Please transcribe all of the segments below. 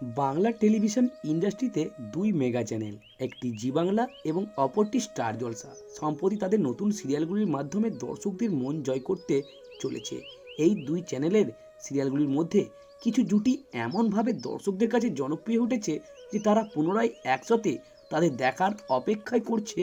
Bangla television ইন্ডাস্ট্রিতে দুই mega channel, একটি জি বাংলা এবং অপরটি স্টার জলসা। সম্প্রতি তাদের নতুন সিরিয়ালগুলির মাধ্যমে দর্শকদের মন জয় করতে চলেছে। এই দুই চ্যানেলের সিরিয়ালগুলির মধ্যে কিছু জুটি এমনভাবে দর্শকদের কাছে জনপ্রিয় উঠেছে যে তারা পুনরায় একসাথে তাদের দেখার অপেক্ষায় করছে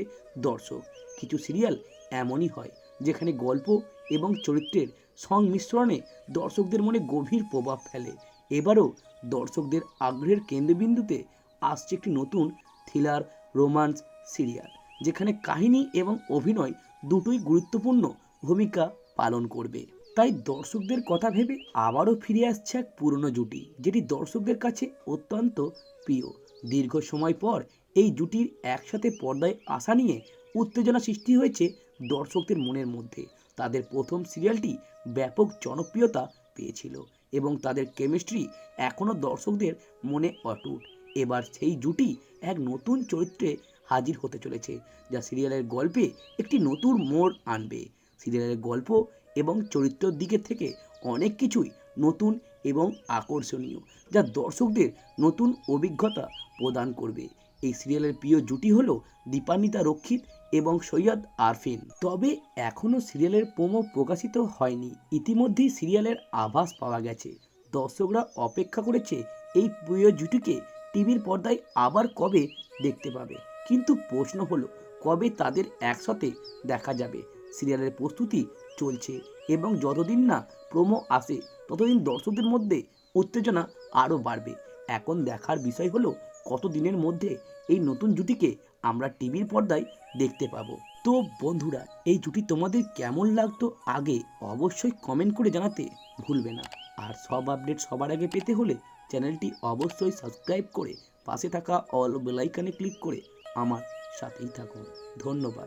দর্শক। কিছু সিরিয়াল এমনই হয়, যেখানে গল্প এবং চরিত্রের সংমিশ্রণে দর্শকদের মনে গভীর প্রভাব ফেলে। এবারও দর্শকদের আগ্রহের কেন্দ্রবিন্দুতে আসছে একটি নতুন থ্রিলার রোমান্স সিরিয়াল যেখানে কাহিনী এবং অভিনয় দুটোই গুরুত্বপূর্ণ ভূমিকা পালন করবে। তাই দর্শকদের কথা ভেবে আবারও ফিরে আসছে এক পুরনো জুটি, যেটি দর্শকদের কাছে অত্যন্ত প্রিয়। দীর্ঘ সময় পর এই জুটির একসাথে পর্দায় আসা নিয়ে উত্তেজনা সৃষ্টি হয়েছে দর্শকদের মনের মধ্যে। তাদের প্রথম সিরিয়ালটি ব্যাপক জনপ্রিয়তা পেয়েছিল। এবং তাদের কেমিস্ট্রি এখনও দর্শকদের মনে অটুট। এবার সেই জুটি এক নতুন চরিত্রে হাজির হতে চলেছে, যা সিরিয়ালের গল্পে একটি নতুন মোড় আনবে। সিরিয়ালের গল্প এবং চরিত্রের দিকে থেকে অনেক কিছুই নতুন এবং আকর্ষণীয়, যা দর্শকদের নতুন অভিজ্ঞতা প্রদান করবে। এই সিরিয়ালের প্রিয় জুটি হলো দীপান্বিতা রক্ষিত এবং সৈয়দ আরফিন। তবে এখনও সিরিয়ালের প্রোমো প্রকাশিত হয়নি। ইতিমধ্যেই সিরিয়ালের আভাস পাওয়া গেছে। দর্শকরা অপেক্ষা করেছে এই প্রিয় জুটিকে টিভির পর্দায় আবার কবে দেখতে পাবে। কিন্তু প্রশ্ন হলো, কবে তাদের একসাথে দেখা যাবে? সিরিয়ালের প্রস্তুতি চলছে এবং যতদিন না প্রোমো আসে, ততদিন দর্শকদের মধ্যে উত্তেজনা আরও বাড়বে। এখন দেখার বিষয় হলো কত দিনের মধ্যে এই নতুন জুটিকে আমরা টিভির পর্দায় দেখতে পাবো? তো বন্ধুরা, এই জুটি তোমাদের কেমন লাগতো আগে অবশ্যই কমেন্ট করে জানাতে ভুলবে না। আর সব আপডেট সবার আগে পেতে হলে চ্যানেলটি অবশ্যই সাবস্ক্রাইব করে পাশে থাকা অল বেলাইকানে ক্লিক করে আমার সাথেই থাকুন। ধন্যবাদ।